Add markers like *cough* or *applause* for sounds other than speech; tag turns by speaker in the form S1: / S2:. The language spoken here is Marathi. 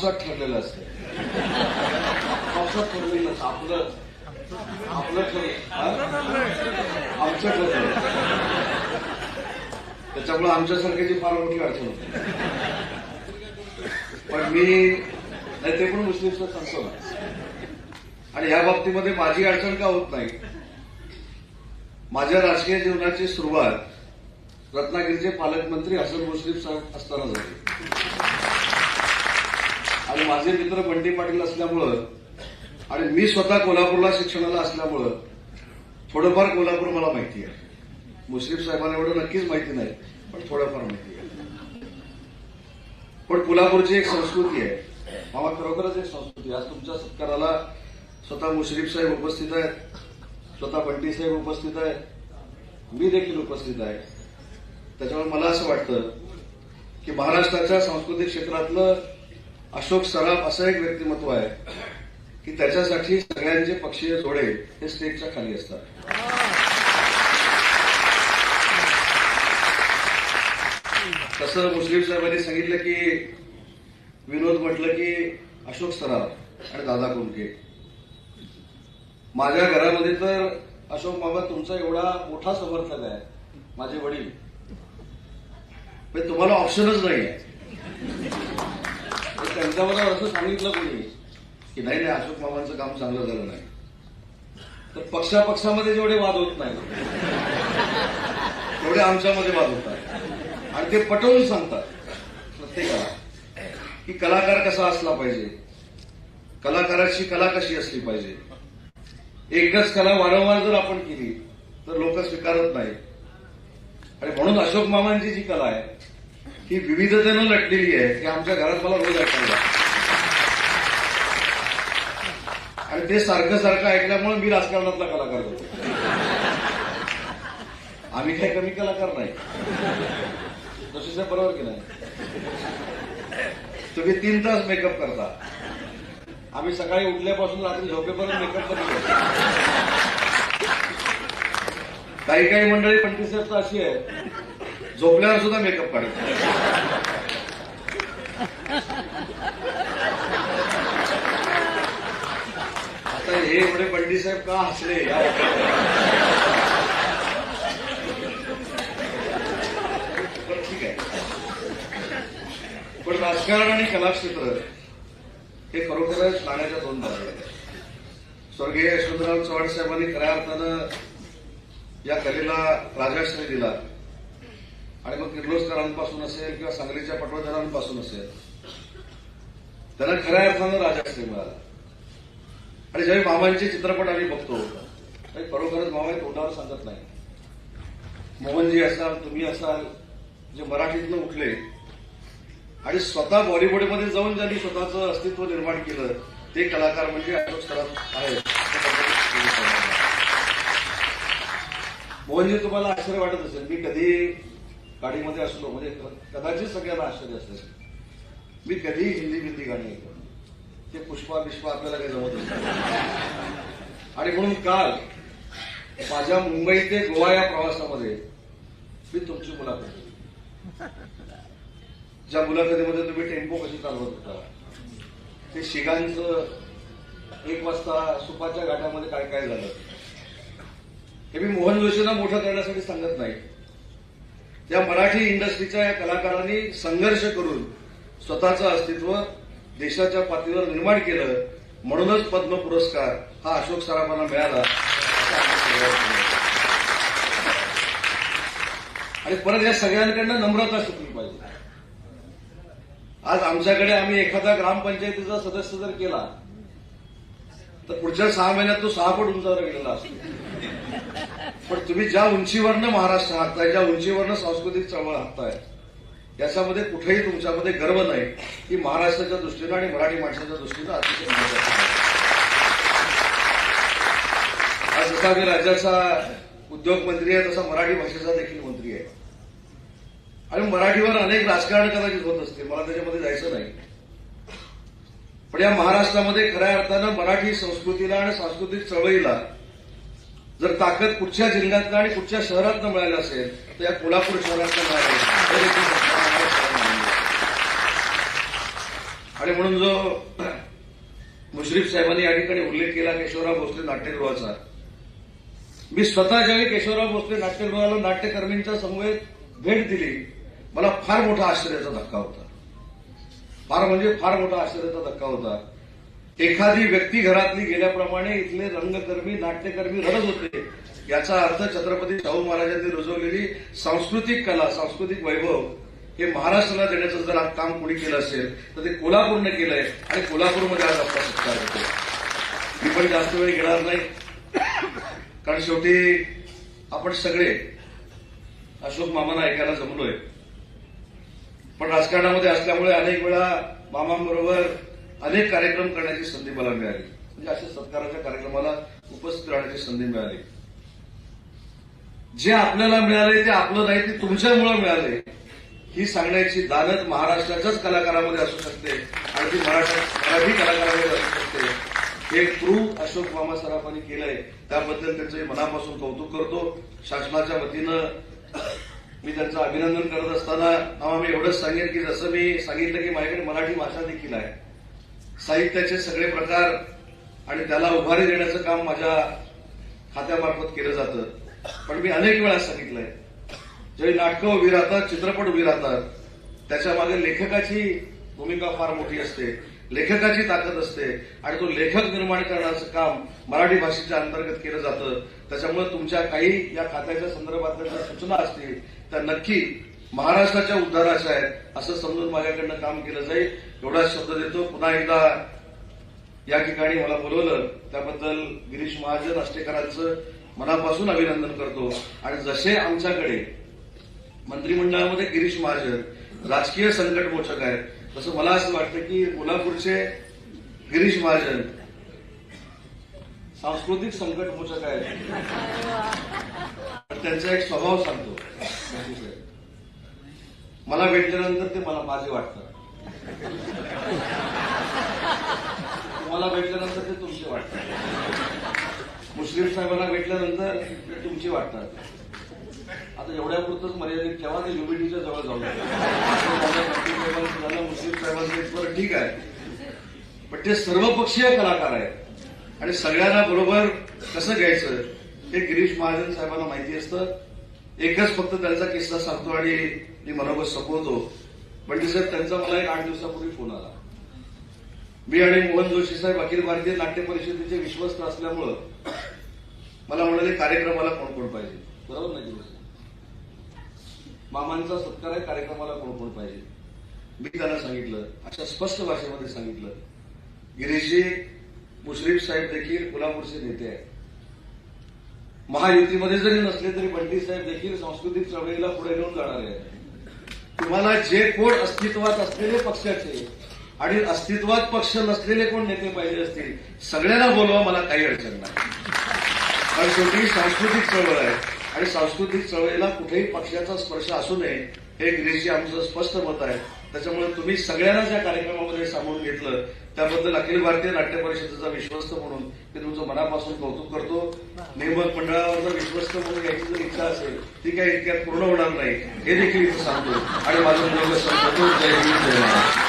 S1: पावसात ठरलेलं असतं. पावसात ठरलेलं नसतं आपलं आपलं ठरलं आमचं ठरलं त्याच्यामुळे आमच्यासारख्याची फार मोठी अडचण होती. पण मी नाही ते पण मुस्लिमचा सांगतो आणि या बाबतीमध्ये माझी अडचण का होत नाही? माझ्या राजकीय जीवनाची सुरुवात रत्नागिरीचे पालकमंत्री हसन मुश्रीफ साहेब असताना झाली. आणि माझे मित्र बंटी पाटील असल्यामुळं आणि मी स्वतः कोल्हापूरला शिक्षणाला असल्यामुळं थोडंफार कोल्हापूर मला माहिती आहे. मुश्रीफ साहेबांना एवढं नक्कीच माहिती नाही पण थोडंफार माहिती आहे. पण कोल्हापूरची एक संस्कृती आहे. मामा खरोखरच एक संस्कृती आज तुमच्या सत्काराला स्वतः मुश्रीफ साहेब उपस्थित आहेत स्वतः बंटी साहेब उपस्थित आहेत मी देखील उपस्थित आहे. त्याच्यामुळे मला असं वाटतं की महाराष्ट्राच्या सांस्कृतिक क्षेत्रातलं अशोक सराफ असं एक व्यक्तिमत्व आहे की त्याच्यासाठी सगळ्यांचे पक्षीय जोडे हे स्टेजच्या खाली असतात. तसं मुस्लिम साहेबांनी सांगितलं की विनोद म्हटलं की अशोक सराफ आणि दादा कोंडके माझ्या घरामध्ये तर अशोक बाबा तुमचा एवढा मोठा समर्थक आहे माझे वडील. पण तुम्हाला ऑप्शनच नाही आहे तर त्यांच्याबरोबर असं सांगितलं कोणी? की नाही नाही अशोक मामांचं काम चांगलं झालं नाही. तर पक्षापक्षामध्ये जेवढे वाद होत नाही तेवढे आमच्यामध्ये वाद होतात आणि ते पटवून सांगतात प्रत्येकाला की कलाकार कसा असला पाहिजे. कलाकाराची कला कशी असली पाहिजे. एकच कला वारंवार जर आपण केली तर लोक स्वीकारत नाही आणि म्हणून अशोक मामांची जी कला आहे ही विविधतेनं लटलेली आहे की आमच्या घरात मला रोज ऐकायला आणि ते सारखं सारखं ऐकल्यामुळे मी राजकारणातला कलाकार होतो. आम्ही काही कमी कलाकार नाही. तशीच बरोबर की नाही. तुम्ही तीन तास मेकअप करता. आम्ही सकाळी उठल्यापासून रात्री झोपेपर्यंत मेकअप करतो काही काही मंडळी पंचवीस तर अशी आहे झोपल्यावर सुद्धा मेकअप काढतो आता हे एवढे बंडी साहेब का हसले पण ठीक आहे. पण राजकारण आणि कलाक्षेत्र हे खरोखरच नाण्याच्या दोन बाजू आहेत. स्वर्गीय यशवंतराव चव्हाण साहेबांनी खऱ्या अर्थानं या कलेला राजाश्रय दिला. आणि मग किर्लोस्करांपासून असेल किंवा सांगलीच्या पटवर्धनांपासून असेल त्यांना खऱ्या अर्थानं राजाश्रय मिळाला. आणि ज्यावेळी मामांचे चित्रपट आम्ही बघतो त्यावेळी खरोखरच मामा तोंडावर सांगत नाही. मोहनजी असाल तुम्ही असाल जे मराठीतनं उठले आणि स्वतः बॉलिवूडमध्ये जाऊन ज्यांनी स्वतःचं अस्तित्व निर्माण केलं ते कलाकार म्हणजे अशोक सराफ आहेत. मोहनजी तुम्हाला आश्चर्य वाटत असेल मी कधी गाडीमध्ये असलो म्हणजे कदाचित सगळ्यांना आश्चर्य असेल. मी कधीही हिंदी बिंदी गाणी ऐकलो ते पुष्पा बिष्पा आपल्याला काही जमत नाही. आणि म्हणून काल माझ्या मुंबई ते गोवा या प्रवासामध्ये मी तुमची मुलाखत ज्या मुलाखतीमध्ये तुम्ही टेम्पो कशी चालवत होता ते शिगांचं एक वाजता सुपाच्या घाटामध्ये काय काय झालं हे मी मोहन जोशींना मोठं करण्यासाठी सांगत नाही. या मराठी इंडस्ट्रीच्या या कलाकारांनी संघर्ष करून स्वतःचं अस्तित्व देशाच्या पातळीवर निर्माण केलं. म्हणूनच पद्म पुरस्कार हा अशोक सराफांना मिळाला. आणि परत या सगळ्यांकडनं नम्रता शिकली पाहिजे. आज आमच्याकडे आम्ही एखादा ग्रामपंचायतीचा सदस्य जर केला तर पुढच्या सहा महिन्यात तो सहा फूट उंचावर गेलेला असतो. पण तुम्ही ज्या उंचीवरनं महाराष्ट्र हाकताय ज्या उंचीवरनं सांस्कृतिक चळवळ हाकताय याच्यामध्ये कुठेही तुमच्यामध्ये गर्व नाही. की महाराष्ट्राच्या दृष्टीनं आणि मराठी माणसाच्या दृष्टीनं अतिशय महत्वाचं आज जसा मी राज्याचा उद्योग मंत्री आहे तसा मराठी भाषेचा देखील मंत्री आहे. आणि मराठीवर अनेक राजकारण कदाचित होत असते मला त्याच्यामध्ये जायचं नाही. पण या महाराष्ट्रामध्ये खऱ्या अर्थानं मराठी संस्कृतीला आणि सांस्कृतिक चळवळीला जर ताकद कुठच्या जिल्ह्यातनं आणि कुठच्या शहरातनं मिळाली असेल तर या कोल्हापूर शहरातनं मिळाली आणि म्हणून जो *clears throat* मुश्रीफ साहेबांनी या ठिकाणी उल्लेख केला केशवराव भोसले नाट्यगृहाचा. मी स्वतः ज्यावेळी केशवराव भोसले नाट्यगृहाला नाट्यकर्मींच्या समवेत भेट दिली मला फार मोठा आश्चर्याचा धक्का होता. फार म्हणजे फार मोठा आश्चर्याचा धक्का होता. एखादी व्यक्ती घरातली गेल्याप्रमाणे इथले रंगकर्मी नाट्यकर्मी रडत होते. याचा अर्थ छत्रपती शाहू महाराजांनी रुजवलेली सांस्कृतिक कला सांस्कृतिक वैभव हे महाराष्ट्राला देण्याचं जर आज काम कोणी केलं असेल तर ते कोल्हापूरने केलंय आणि कोल्हापूरमध्ये आज आपला सत्कार होतो मी पण जास्त वेळ घेणार नाही. कारण शेवटी आपण सगळे अशोक मामांना ऐकायला जमलोय. पण राजकारणामध्ये असल्यामुळे अनेक वेळा मामांबरोबर अनेक कार्यक्रम करण्याची संधी मला मिळाली. म्हणजे अशा सत्काराच्या कार्यक्रमाला उपस्थित राहण्याची संधी मिळाली. जे आपल्याला मिळाले ते आपलं नाही ते तुमच्यामुळे मिळाले ही सांगण्याची दानत महाराष्ट्राच्याच कलाकारामध्ये असू शकते आणि ती मराठी कलाकारामध्ये असू शकते. हे प्रूव्ह अशोक मामा सराफांनी केलंय त्याबद्दल त्यांचं मनापासून कौतुक करतो. शासनाच्या वतीनं मी त्यांचं अभिनंदन करत असताना आम्ही मी एवढंच सांगेन की जसं मी सांगितलं की माझ्याकडे मराठी भाषा देखील आहे. साहित्याचे सगळे प्रकार आणि त्याला उभारी देण्याचं काम माझ्या खात्यामार्फत केलं जातं. पण मी अनेक वेळा सांगितलंय. जे नाटकं उभी राहतात चित्रपट उभी राहतात त्याच्यामागे लेखकाची भूमिका फार मोठी असते. लेखकाची ताकद असते. आणि तो लेखक निर्माण करण्याचं काम मराठी भाषेच्या अंतर्गत केलं जातं. त्याच्यामुळे तुमच्या काही या खात्याच्या संदर्भातल्या ज्या सूचना असतील त्या नक्की महाराष्ट्राच्या उद्धाराच्या आहेत असं समजून माझ्याकडनं काम केलं जाईल. एवढाच शब्द देतो. पुन्हा एकदा या ठिकाणी मला बोलवलं. त्याबद्दल गिरीश महाजन अष्टेकरांचं मनापासून अभिनंदन करतो. आणि जसे आमच्याकडे मंत्रिमंडळामध्ये गिरीश महाजन राजकीय संकट मोचक आहेत तसं मला असं वाटतं की कोल्हापूरचे गिरीश महाजन सांस्कृतिक संकट मोचक आहेत त्यांचा एक स्वभाव सांगतो. मला भेटल्यानंतर ते मला माझे वाटतात तुम्हाला भेटल्यानंतर ते तुमचे वाटतात मुस्लिम साहेबांना भेटल्यानंतर ते तुमचे वाटतात. आता एवढ्या पुरतच मर्यादित ठेवा ते युबीडीच्या जवळ जाऊ नका. मुस्लिम साहेबांचं बरं ठीक आहे. पण ते सर्वपक्षीय कलाकार आहेत. आणि सगळ्यांना बरोबर कसं घ्यायचं हे गिरीश महाजन साहेबांना माहिती असतं. एकच फक्त त्यांचा किस्सा सांगतो आणि मी मनोगत संपवतो. पण साहेब त्यांचा मला एक आठ दिवसापूर्वी फोन आला. मी आणि मोहन जोशी साहेब अखिल भारतीय नाट्य परिषदेचे विश्वस्त असल्यामुळं मला म्हणाले कार्यक्रमाला कोण कोण पाहिजे? बरोबर नाही जोशी मामांचा सत्कार आहे कार्यक्रमाला कोण कोण पाहिजे? मी त्यांना सांगितलं अशा स्पष्ट भाषेमध्ये सांगितलं गिरीशजी मुश्रीफ साहेब देखील कोल्हापूरचे नेते आहेत. महायुतीमध्ये जरी नसले तरी बंडी साहेब देखील सांस्कृतिक चळवळीला पुढे घेऊन जाणार आहेत. तुम्हाला जे कोण अस्तित्वात असलेले पक्षाचे आणि अस्तित्वात पक्ष नसलेले कोण नेते पाहिजे असतील सगळ्यांना बोलवा मला काही अडचण नाही. कारण शेवटी सांस्कृतिक चळवळ आहे आणि सांस्कृतिक चळवळीला कुठेही पक्षाचा स्पर्श असू नये हे गिरीशजी आमचं स्पष्ट मत आहे. त्याच्यामुळे तुम्ही सगळ्यांना ज्या कार्यक्रमामध्ये सामावून घेतलं. त्याबद्दल अखिल भारतीय नाट्य परिषदेचा विश्वस्त म्हणून मी तुमचं मनापासून कौतुक करतो. नियमक मंडळावरचा विश्वस्त म्हणून याची जर इच्छा असेल ती काही इतक्यात पूर्ण होणार नाही. हे देखील इथं सांगतो. आणि माझं मुलं सांगतो जय हिंद जय महाराष्ट्र.